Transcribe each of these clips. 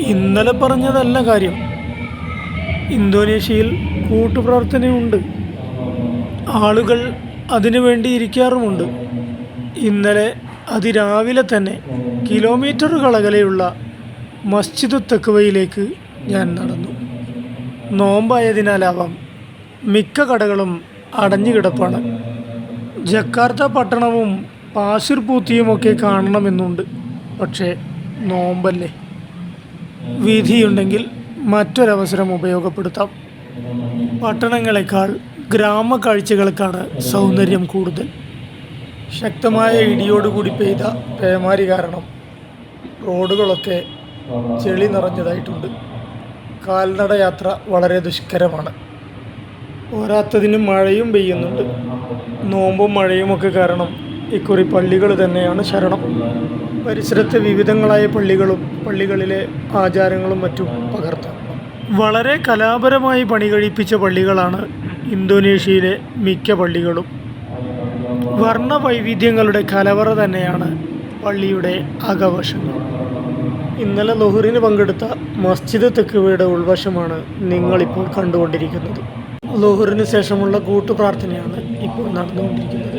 ഇന്നലെ പറഞ്ഞതല്ല കാര്യം. ഇന്തോനേഷ്യയിൽ കൂട്ടുപ്രവർത്തനമുണ്ട് ആളുകൾ അതിനു വേണ്ടി ഇരിക്കാറുമുണ്ട്. ഇന്നലെ അതിരാവിലെ തന്നെ കിലോമീറ്ററുകൾ അകലെയുള്ള മസ്ജിദ് തെക്കുവയിലേക്ക് ഞാൻ നടന്നു. നോമ്പായതിനാലാവാം മിക്ക കടകളും അടഞ്ഞുകിടപ്പാണ്. ജക്കാർത്ത പട്ടണവും പാസിർ പൂത്തിയുമൊക്കെ കാണണമെന്നുണ്ട്. പക്ഷേ നോമ്പല്ലേ? വിധിയുണ്ടെങ്കിൽ മറ്റൊരവസരം ഉപയോഗപ്പെടുത്താം. പട്ടണങ്ങളെക്കാൾ ഗ്രാമ കാഴ്ചകൾക്കാണ് സൗന്ദര്യം കൂടുതൽ. ശക്തമായ ഇടിയോടുകൂടി പെയ്ത പേമാരി കാരണം റോഡുകളൊക്കെ ചെളി നിറഞ്ഞതായിട്ടുണ്ട്. കാൽനട യാത്ര വളരെ ദുഷ്കരമാണ്. പോരാത്തതിന് മഴയും പെയ്യുന്നുണ്ട്. നോമ്പും മഴയുമൊക്കെ കാരണം ഇക്കുറി പള്ളികൾ തന്നെയാണ് ശരണം. പരിസരത്തെ വിവിധങ്ങളായ പള്ളികളും പള്ളികളിലെ ആചാരങ്ങളും മറ്റും പകർത്താം വളരെ കലാപരമായി പണി കഴിപ്പിച്ച പള്ളികളാണ് ഇന്തോനേഷ്യയിലെ മിക്ക പള്ളികളും. വർണ വൈവിധ്യങ്ങളുടെ കലവറ തന്നെയാണ് പള്ളിയുടെ അകവശങ്ങൾ. ഇന്നലെ ലൊഹറിന് പങ്കെടുത്ത മസ്ജിദ് തെക്കുവയുടെ ഉൾവശമാണ് നിങ്ങളിപ്പോൾ കണ്ടുകൊണ്ടിരിക്കുന്നത്. ലൊഹറിന് ശേഷമുള്ള കൂട്ടുപ്രാർത്ഥനയാണ് ഇപ്പോൾ നടന്നുകൊണ്ടിരിക്കുന്നത്.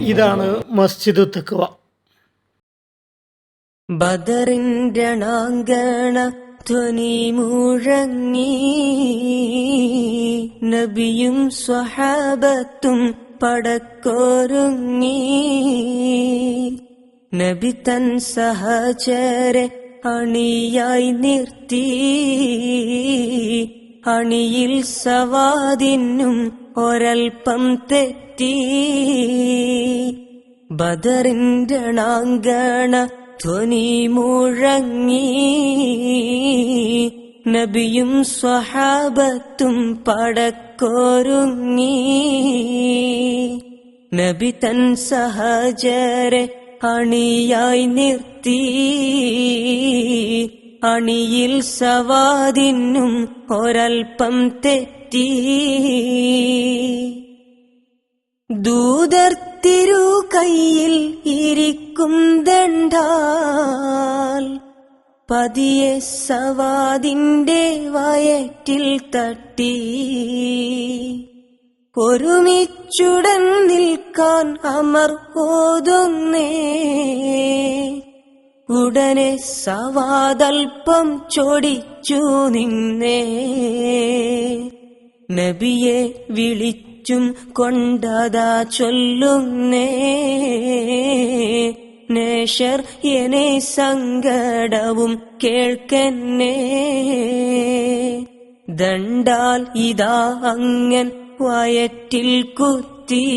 ഇതാണ് മസ്ജിദ് തെക്കുവ ബദറിന്റെ അണാങ്കണ ധ്വനി മുഴങ്ങി. നബിയും സ്വഹാബത്തും പടക്കോരുങ്ങി. നബി തൻ സഹചരെ അണിയായി നിർത്തി. അണിയിൽ സവാദിനും ഒരൽപ്പം തെറ്റി. ബദറിന്റെ ണാങ്കണ ധ്വനി മുഴങ്ങി. നബിയും സ്വഹാബത്തും പടക്കോരുങ്ങി. നബി തൻ സഹചരെ അണിയായി നിർത്തി. അണിയിൽ സവാദിനും ഒരൽപ്പം തെറ്റി. ദൂതർ തിരു കയ്യിൽ ഇരിക്കും ദണ്ടാൽ പതിയെ സവാദിന്റെ വയറ്റിൽ തട്ടി. ഒരുമിച്ചുടൻ നിൽക്കാൻ അമർ ഓതുന്നേ. ഉടനെ സവാദൽപ്പം ചൊടിച്ചു നിന്നേ. നബിയെ വിളിച്ചും കൊണ്ടതാ ചൊല്ലുന്നേ. നേഷർ എനെ സങ്കടവും കേൾക്കന്നേ. ദണ്ടാൽ ഇതാ അങ്ങൻ വയറ്റിൽ കുത്തി.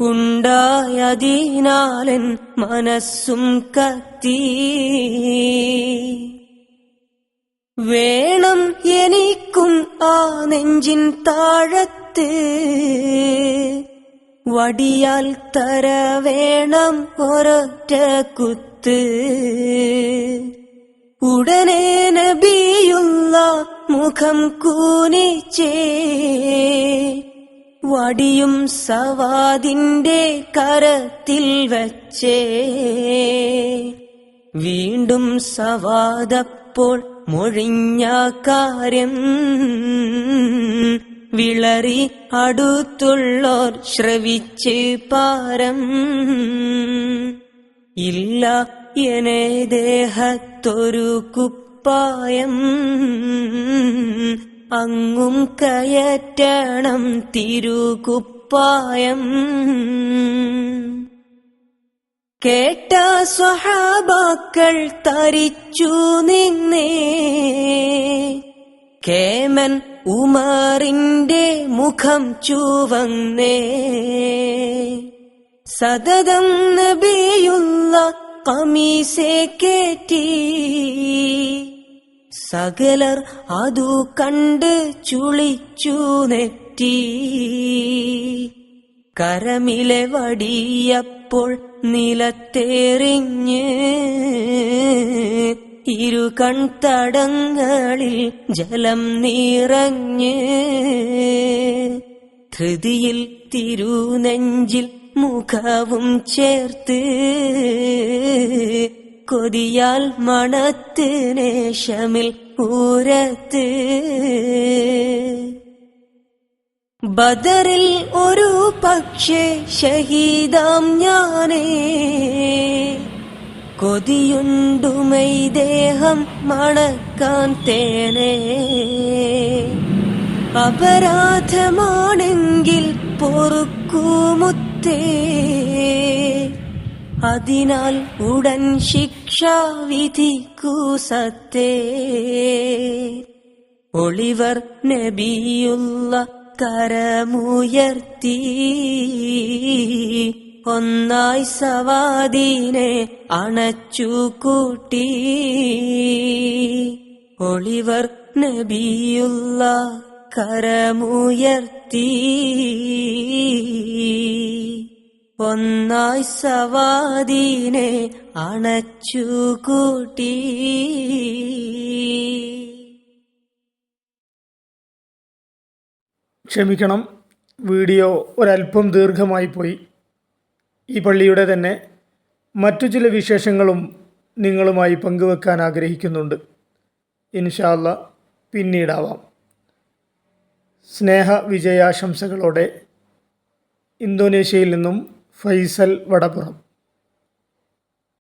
ഉണ്ടായതിനാലൻ മനസ്സും കത്തി. വേണം എനിക്കും ആ നെഞ്ചിൻ താഴത്ത്. വടിയാൽ തര വേണം ഒരൊറ്റ കുത്ത്. ഉടനെ നബിയുള്ള മുഖം കൂനിച്ചേ. വടിയും സവാദിന്റെ കരത്തിൽ വച്ചേ. വീണ്ടും സവാദപ്പോൾ മൊഴിഞ്ഞ കാര്യം വിളറി അടുത്തുള്ളോർ ശ്രവിച്ച് പാരം. ഇല്ല എനെ ദേഹത്തൊരു കുപ്പായം അങ്ങും കയറ്റണം തിരുകുപ്പായം. കേട്ട സ്വഹാബാക്കൾ തരിച്ചു നിന്നേ. കേമൻ ഉമാറിന്റെ മുഖം ചുവന്നേ. സതതം നബിയുള്ള കമീസെ കേറ്റി. സകലർ അതു കണ്ട് ചുളിച്ചു നെറ്റി. കരമിലെ വടിയപ്പോൾ നിലത്തേറിഞ്ഞ് ഇരു കൺതടങ്ങളിൽ ജലം നിറഞ്ഞ് ധൃതിയിൽ തിരുനെഞ്ചിൽ മുഖവും ചേർത്ത് കൊതിയാൽ മണത്ത് നേഷമിൽ പൂരത്ത്. ബദറിൽ ഒരു പക്ഷേ ഷഹീദാം ഞാനേ. കൊതിയുണ്ടുമൈ ദേഹം മണക്കാൻ തേനേ. അപരാധമാണെങ്കിൽ പൊറുക്കൂമുത്തേ. അതിനാൽ ഉടൻ ശിക്ഷ വിധിക്കൂ സത്തേ. ഒളിവർ നബിയുള്ള കരമുയർത്തി. ഒന്നായി സവാദീനെ അണച്ചു കൂട്ടി ഒളിവർ നബിയുള്ള കരമുയർത്തി. ഒന്നായി സവാദീനെ അണച്ചു കൂട്ടി. ക്ഷമിക്കണം വീഡിയോ ഒരല്പം ദീർഘമായി പോയി. ഈ പള്ളിയുടെ തന്നെ മറ്റു ചില വിശേഷങ്ങളും നിങ്ങളുമായി പങ്കുവെക്കാൻ ആഗ്രഹിക്കുന്നുണ്ട്. ഇൻഷാല്ല പിന്നീടാവാം. സ്നേഹ വിജയാശംസകളോടെ ഇന്തോനേഷ്യയിൽ നിന്നും ഫൈസൽ വടപ്പുറം